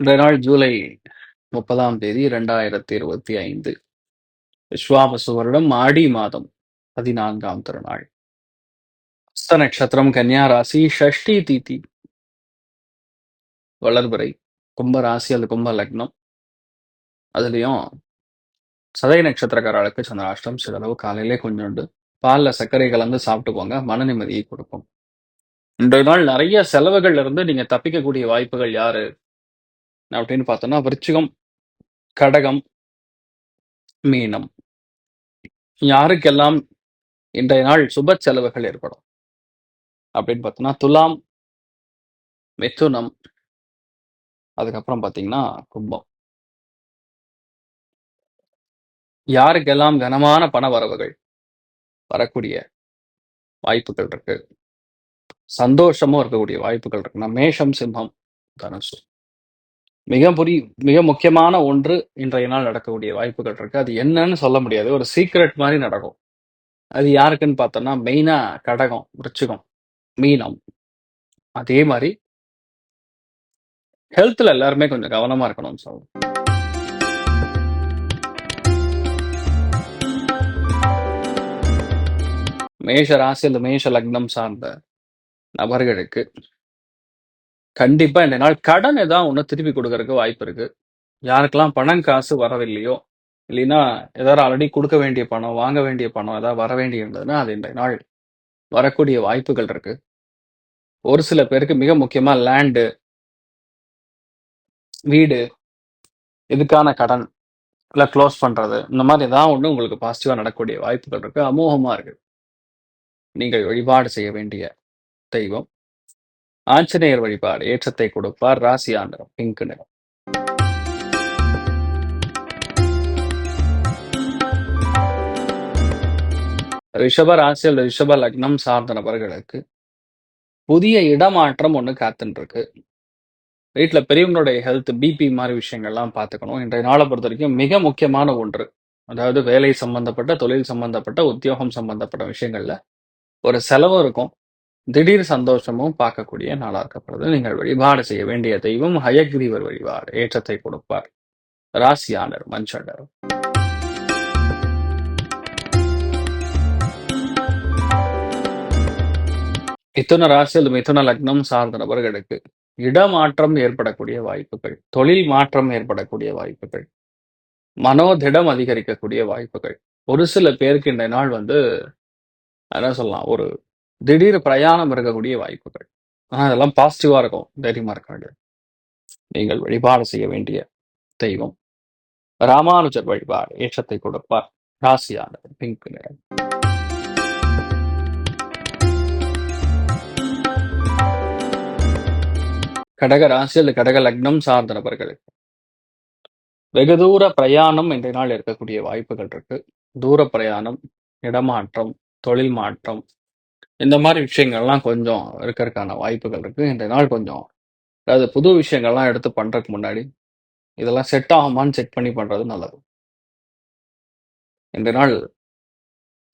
இன்றைய நாள் ஜூலை முப்பதாம் தேதி இரண்டாயிரத்தி இருபத்தி ஐந்து. விஸ்வாபசு வருடம் ஆடி மாதம் பதினான்காம் திருநாள். அஸ்த நட்சத்திரம் கன்னியா ராசி ஷஷ்டி தீதி. வளர்பிறை கும்ப ராசி அல்லது கும்ப லக்னம். அதுலயும் சதய நட்சத்திரக்காரர்களுக்கு சந்திராஷ்டம் சிலளவு காலையிலே கொஞ்சோண்டு பாலில் சர்க்கரை கலந்து சாப்பிட்டு போங்க மன நிம்மதியை கொடுக்கும். இன்றைய நாள் நிறைய செலவுகள்ல இருந்து நீங்க தப்பிக்கக்கூடிய வாய்ப்புகள் யாரு? அப்படின்னு பார்த்தோம்னா விருச்சிகம் கடகம் மீனம். யாருக்கெல்லாம் இன்றைய நாள் சுப செலவுகள் ஏற்படும்? அப்படின்னு பார்த்தோம்னா துலாம் மிதுனம் அதுக்கப்புறம் பார்த்தீங்கன்னா கும்பம். யாருக்கெல்லாம் கனமான பண வரவுகள் வரக்கூடிய வாய்ப்புகள் இருக்கு? சந்தோஷமும் இருக்கக்கூடிய வாய்ப்புகள் இருக்குன்னா மேஷம் சிம்மம் தனுசு. மிக புரி மிக முக்கியமான ஒன்று இன்றைய நாள் நடக்கக்கூடிய வாய்ப்புகள் இருக்கு. அது என்னன்னு சொல்ல முடியாது. ஒரு சீக்ரெட் மாதிரி நடக்கும். அது யாருக்குன்னு பார்த்தோம்னா மெயினா கடகம் விருச்சிகம் மீனம். அதே மாதிரி ஹெல்த்ல எல்லாருமே கொஞ்சம் கவனமா இருக்கணும்னு சொல்லணும். மேஷ ராசி அந்த மேஷ லக்னம் சார்ந்த நபர்களுக்கு கண்டிப்பா இந்த நாள் கடன் ஏதாவது ஒன்று திருப்பி கொடுக்கறதுக்கு வாய்ப்பு இருக்கு. யாருக்கெல்லாம் பணம் காசு வரவில்லையோ இல்லைன்னா ஏதாவது ஆல்ரெடி கொடுக்க வேண்டிய பணம் வாங்க வேண்டிய பணம் ஏதாவது வர வேண்டி இருந்ததுன்னா அது இந்த நாள் வரக்கூடிய வாய்ப்புகள் இருக்கு. ஒரு சில பேருக்கு மிக முக்கியமா லேண்டு வீடு இதுக்கான கடன் இல்லை க்ளோஸ் பண்றது இந்த மாதிரி ஏதாவது ஒன்று உங்களுக்கு பாசிட்டிவா நடக்கக்கூடிய வாய்ப்புகள் இருக்கு. அமோகமா இருக்கு. நீங்கள் வழிபாடு செய்ய வேண்டிய தெய்வம். ஆஞ்சநேயர் வழிபாடு ஏற்றத்தை கொடுப்பார் ராசி ஆண்டரம் பிங்க் நிறம். ரிஷப ராசி அல்லது ரிஷப லக்னம் சார்ந்த நபர்களுக்கு புதிய இடமாற்றம் ஒன்று காத்துன்னு இருக்கு வீட்டில் பெரியவங்களுடைய ஹெல்த் பிபி மாதிரி விஷயங்கள்லாம் பார்த்துக்கணும். இன்றைய நாளை பொறுத்த வரைக்கும் மிக முக்கியமான ஒன்று. அதாவது வேலை சம்பந்தப்பட்ட தொழில் சம்பந்தப்பட்ட உத்தியோகம் சம்பந்தப்பட்ட விஷயங்கள்ல ஒரு செலவு இருக்கும். திடீர் சந்தோஷமும் பார்க்கக்கூடிய நாளாக்கப்படுது இருக்கப்படுது. நீங்கள் வழிபாடு செய்ய வேண்டிய தெய்வம் ஹயக்ரீவர் வழிபாடு ஏற்றத்தை கொடுப்பார். ராசியானர் மஞ்சள். மிதுன ராசி அல்லது மிதுன லக்னம் சார்ந்த நபர்களுக்கு இடமாற்றம் ஏற்படக்கூடிய வாய்ப்புகள் தொழில் மாற்றம் ஏற்படக்கூடிய வாய்ப்புகள் மனோதிடம் அதிகரிக்கக்கூடிய வாய்ப்புகள். ஒரு சில பேருக்கு இந்த நாள் வந்து என்ன சொல்லலாம் ஒரு திடீர் பிரயாணம் இருக்கக்கூடிய வாய்ப்புகள். ஆனால் அதெல்லாம் பாசிட்டிவாக இருக்கும். தைரியமாக இருக்க வேண்டியது நீங்கள் வழிபாடு செய்ய வேண்டிய தெய்வம். ராமானுஜர் வழிபாடு ஏற்றத்தை கொடுப்பார். ராசியானது பிங்க் நிறம். கடக ராசி அல்லது கடக லக்னம் சார்ந்த நபர்களுக்கு. வெகு தூர பிரயாணம் இன்றைய நாள் இருக்கக்கூடிய வாய்ப்புகள் இருக்கு. தூர பிரயாணம் இடமாற்றம் தொழில் மாற்றம் இந்த மாதிரி விஷயங்கள்லாம் கொஞ்சம் இருக்கிறதுக்கான வாய்ப்புகள் இருக்கு. இன்றைய நாள் கொஞ்சம் அதாவது புது விஷயங்கள்லாம் எடுத்து பண்றதுக்கு முன்னாடி இதெல்லாம் செட் ஆகுமான்னு செக் பண்ணி பண்றது நல்லது. இன்றைய நாள்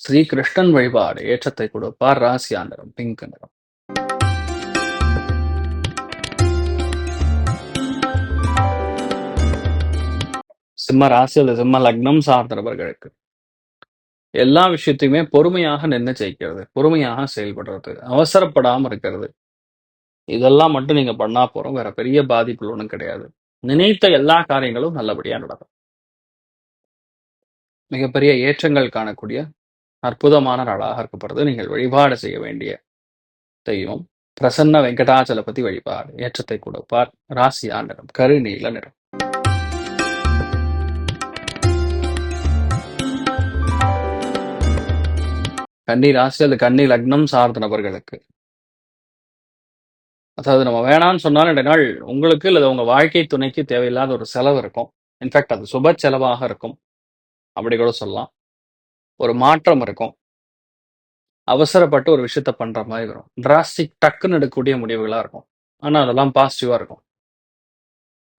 ஸ்ரீ கிருஷ்ணன் வழிபாடு ஏற்றத்தை கொடுப்பார் ராசியா நிறம் பிங்க் நிறம். சிம்ம ராசி அல்லது சிம்ம லக்னம் சார்ந்த நபர்களுக்கு எல்லா விஷயத்தையுமே பொறுமையாக நின்று ஜெயிக்கிறது பொறுமையாக செயல்படுறது அவசரப்படாம இருக்கிறது. இதெல்லாம் மட்டும் நீங்க பண்ணா போறோம். வேற பெரிய பாதிப்புகள் ஒன்றும் கிடையாது. நினைத்த எல்லா காரியங்களும் நல்லபடியா நடக்கும். மிகப்பெரிய ஏற்றங்கள் காணக்கூடிய அற்புதமான நாளாக இருக்கப்படுறது நீங்கள் வழிபாடு செய்ய வேண்டிய தெய்வம் பிரசன்ன வெங்கடாச்சலபதி வழிபாடு ஏற்றத்தை கொடுப்பார். ராசியா ஆண்டனம் கருநீல நிறம். கன்னி ராசி அது கன்னி லக்னம் சார்ந்த நபர்களுக்கு. அதாவது நம்ம வேணாம்னு சொன்னாலும் ரெண்டு நாள் உங்களுக்கு இல்லை உங்க வாழ்க்கை துணைக்கு தேவையில்லாத ஒரு செலவு இருக்கும். இன்ஃபேக்ட் அது சுப செலவாக இருக்கும். அப்படி கூட சொல்லலாம். ஒரு மாற்றம் இருக்கும். அவசரப்பட்டு ஒரு விஷயத்த பண்ற மாதிரி வரும். டிராஸ்டிக் டக்குன்னு எடுக்கக்கூடிய முடிவுகளாக இருக்கும். ஆனா அதெல்லாம் பாசிட்டிவா இருக்கும்.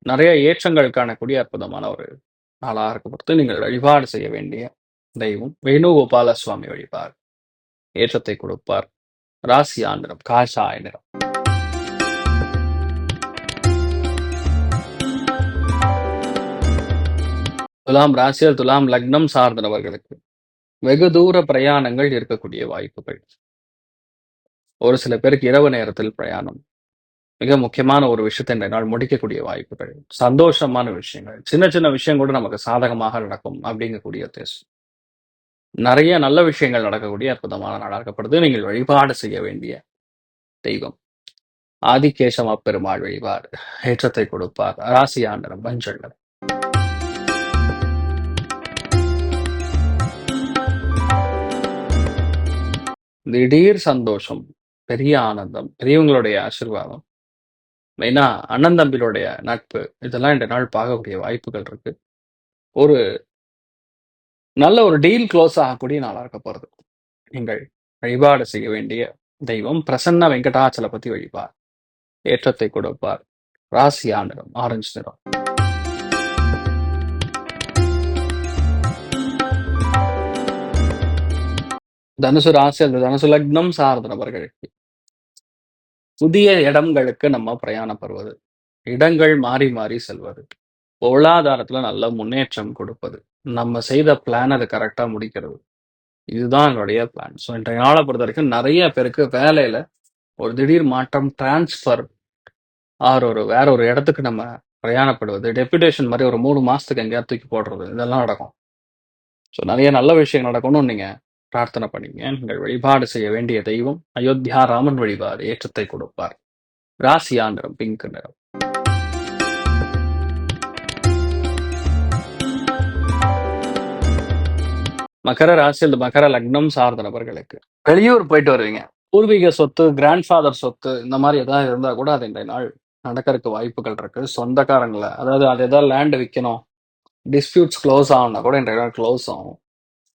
நிறைய ஏற்றங்கள் காணக்கூடிய அற்புதமான ஒரு நாளாக இருக்கப்படுத்து நீங்கள் வழிபாடு செய்ய வேண்டிய தெய்வம் வேணுகோபால சுவாமி வழிபாடு. ஏற்றத்தை கொடுப்பார். ராசி ஆந்திரம் காஷாய நிறம். துலாம் ராசியில் துலாம் லக்னம் சார்ந்தவர்களுக்கு வெகு தூர பிரயாணங்கள் இருக்கக்கூடிய வாய்ப்புகள். ஒரு சில பேருக்கு இரவு நேரத்தில் பிரயாணம். மிக முக்கியமான ஒரு விஷயத்தை இந்த நாள் முடிக்கக்கூடிய வாய்ப்புகள். சந்தோஷமான விஷயங்கள். சின்ன சின்ன விஷயம் கூட நமக்கு சாதகமாக நடக்கும் அப்படிங்கக்கூடிய தேசம். நிறைய நல்ல விஷயங்கள் நடக்கக்கூடிய அற்புதமான நாடாக்கப்படுது நீங்கள் வழிபாடு செய்ய வேண்டிய தெய்வம். ஆதிகேசவ பெருமாள் வழிபாடு. ஏற்றத்தை கொடுப்பார். ராசி ஆண்டனம் மஞ்சள் திடீர் சந்தோஷம் பெரிய ஆனந்தம் பெரியவங்களுடைய ஆசிர்வாதம் மெயினா அண்ணன் தம்பிகளுடைய நட்பு இதெல்லாம் இந்த நாள் பார்க்கக்கூடிய வாய்ப்புகள் இருக்கு. ஒரு நல்ல ஒரு டீல் க்ளோஸ் ஆகக்கூடிய நாளாக இருக்க போகிறது நீங்கள் வழிபாடு செய்ய வேண்டிய தெய்வம் பிரசன்ன வெங்கடாச்சலபதி வழிபார். ஏற்றத்தை கொடுப்பார். ராசியா நிறம் ஆரஞ்சு நிறம். தனுசு ராசி அல்லது தனுசு லக்னம் சார்ந்த நபர்களுக்கு புதிய இடங்களுக்கு நம்ம பிரயாணப்படுவது. இடங்கள் மாறி மாறி செல்வது. பொருளாதாரத்துல நல்ல முன்னேற்றம் கொடுப்பது. நம்ம செய்த பிளான் அது கரெக்டா முடிக்கிறது. இதுதான் என்னுடைய பிளான் ஸோ இன்றைய நாளை பொறுத்த வரைக்கும் நிறைய பேருக்கு வேலையில ஒரு திடீர் மாற்றம் டிரான்ஸ்ஃபர் ஆர் ஒரு வேற ஒரு இடத்துக்கு நம்ம பிரயாணப்படுவது டெபுடேஷன் மாதிரி ஒரு மூணு மாசத்துக்கு எங்கேயாவது தூக்கி போடுறது இதெல்லாம் நடக்கும். ஸோ நிறைய நல்ல விஷயங்கள் நடக்கணும்னு நீங்க பிரார்த்தனை பண்ணீங்க நீங்கள் வழிபாடு செய்ய வேண்டிய தெய்வம் அயோத்தியா ராமன் வழிபாடு ஏற்றத்தை கொடுப்பார். ராசியா நிறம் பிங்க் நிறம். மகர ராசி அல்லது மகர லக்னம் சார்ந்த நபர்களுக்கு. வெளியூர் போயிட்டு வருவீங்க. பூர்வீக சொத்து கிராண்ட்ஃபாதர் சொத்து இந்த மாதிரி ஏதாவது இருந்தா கூட அது இன்றைய நாள் நடக்கறதுக்கு வாய்ப்புகள் இருக்கு. சொந்தக்காரங்களை அதாவது அது ஏதாவது லேண்ட் விற்கணும் டிஸ்பியூட்ஸ் க்ளோஸ் ஆகும்னா கூட இன்றைய நாள் க்ளோஸ் ஆகும்.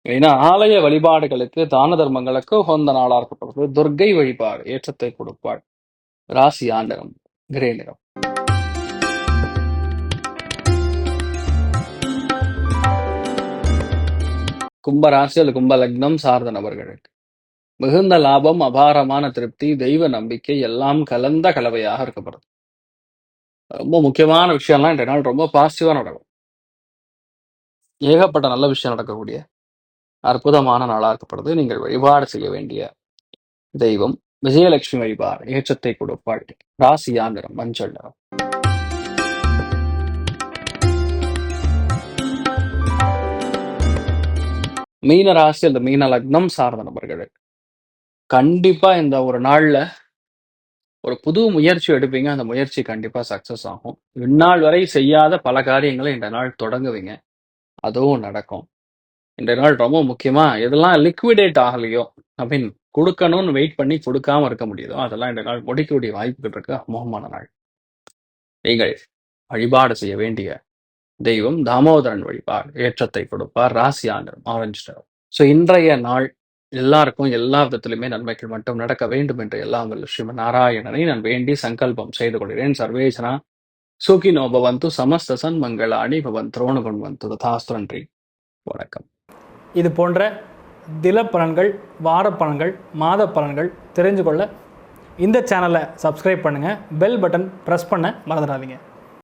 ஏன்னா ஆலய வழிபாடுகளுக்கு தான தர்மங்களுக்கு உகந்த நாளா இருக்கப்படுறது துர்க்கை வழிபாடு ஏற்றத்தை கொடுப்பாள் ராசி ஆண்டகம் கிரே நிறம். கும்பராசி அல்லது கும்ப லக்னம் சார்ந்த நபர்களுக்கு. மிகுந்த லாபம் அபாரமான திருப்தி தெய்வ நம்பிக்கை எல்லாம் கலந்த கலவையாக இருக்கப்படுது. ரொம்ப முக்கியமான விஷயம்லாம் இந்த நாள் ரொம்ப பாசிட்டிவா நடக்கும். ஏகப்பட்ட நல்ல விஷயம் நடக்கக்கூடிய அற்புதமான நாளா இருக்கப்படுது. நீங்கள் வழிபாடு செய்ய வேண்டிய தெய்வம். விஜயலட்சுமி வழிபாடு ஏற்றத்தை கொடுப்பாள். ராசியா நிறம் மஞ்சள் நிறம். மீன ராசி அந்த மீன லக்னம் சார்ந்த நபர்களுக்கு கண்டிப்பா இந்த ஒரு நாள்ல ஒரு புது முயற்சி எடுப்பீங்க. அந்த முயற்சி கண்டிப்பா சக்சஸ் ஆகும். இந்நாள் வரை செய்யாத பல காரியங்களை இந்த நாள் தொடங்குவீங்க. அதுவும் நடக்கும். இந்த நாள் ரொம்ப முக்கியமா எதெல்லாம் லிக்விடேட் ஆகலையோ ஐ மீன் கொடுக்கணும்னு வெயிட் பண்ணி கொடுக்காம இருக்க முடியுதோ அதெல்லாம் இந்த நாள் முடிக்கக்கூடிய வாய்ப்புகள் இருக்கு. அமோகமான நாள். நீங்கள் வழிபாடு செய்ய வேண்டிய தெய்வம் தாமோதரன் வழிபாடு ஏற்றத்தை கொடுப்பார். ராசி ஆண்டரும் ஆரஞ்சு நிறம். ஸோ இன்றைய நாள் எல்லாருக்கும் எல்லா விதத்திலுமே நன்மைகள் மட்டும் நடக்க வேண்டும் என்று எல்லாம் வல்ல ஸ்ரீமன் நாராயணனை நான் வேண்டி சங்கல்பம் செய்து கொள்கிறேன். சர்வேசனா சுகினோ பவந்து சமஸ்த சன்மங்களாணி பவன் துரோணகுண் வந்து ததாஸ்து வணக்கம். இது போன்ற தில பலன்கள் வார பலன்கள் மாத பலன்கள் தெரிஞ்சு கொள்ள இந்த சேனலை சப்ஸ்கிரைப் பண்ணுங்கள் பெல் பட்டன் ப்ரெஸ் பண்ண மறந்துடாதீங்க.